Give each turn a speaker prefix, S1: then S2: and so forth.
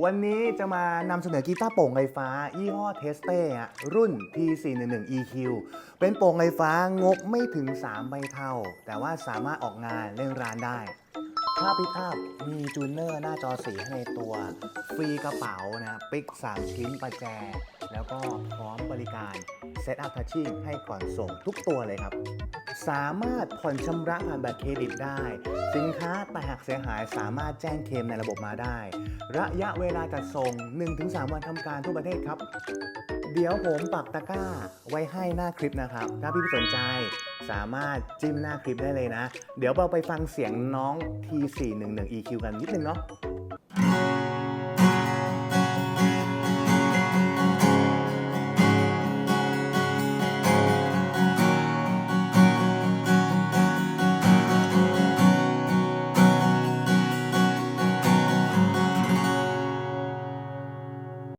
S1: วันนี้จะมานำเสนอกีตาร์โปร่งไฟฟ้า ยี่ห้อเทสเต้รุ่น T411 EQ เป็นโปร่งไฟฟ้างบไม่ถึง 3 ใบเท่า แต่ว่าสามารถออกงานเล่นร้านได้ถ้าพิกอัพมีจูเนอร์หน้าจอสีให้ในตัว ฟรีกระเป๋านะปิก 3 ชิ้นประแจ แล้วก็พร้อมบริการเซตอัพทัชชิ่งให้ก่อนส่งทุกตัวเลยครับ สามารถผ่อนชำระผ่านบัตรเครดิตได้ สินค้าแต่หากเสียหายสามารถแจ้งเคลมในระบบมาได้ ระยะเวลาจัดส่ง 1-3 วันทำการทั่วประเทศครับ เดี๋ยวผมปักตะกร้าไว้ให้หน้าคลิปนะครับ ถ้าพี่ๆสนใจสามารถจิ้มหน้าคลิปได้เลยนะ เดี๋ยวเราไปฟังเสียงน้อง T411 EQ กันนิดนึงเนาะ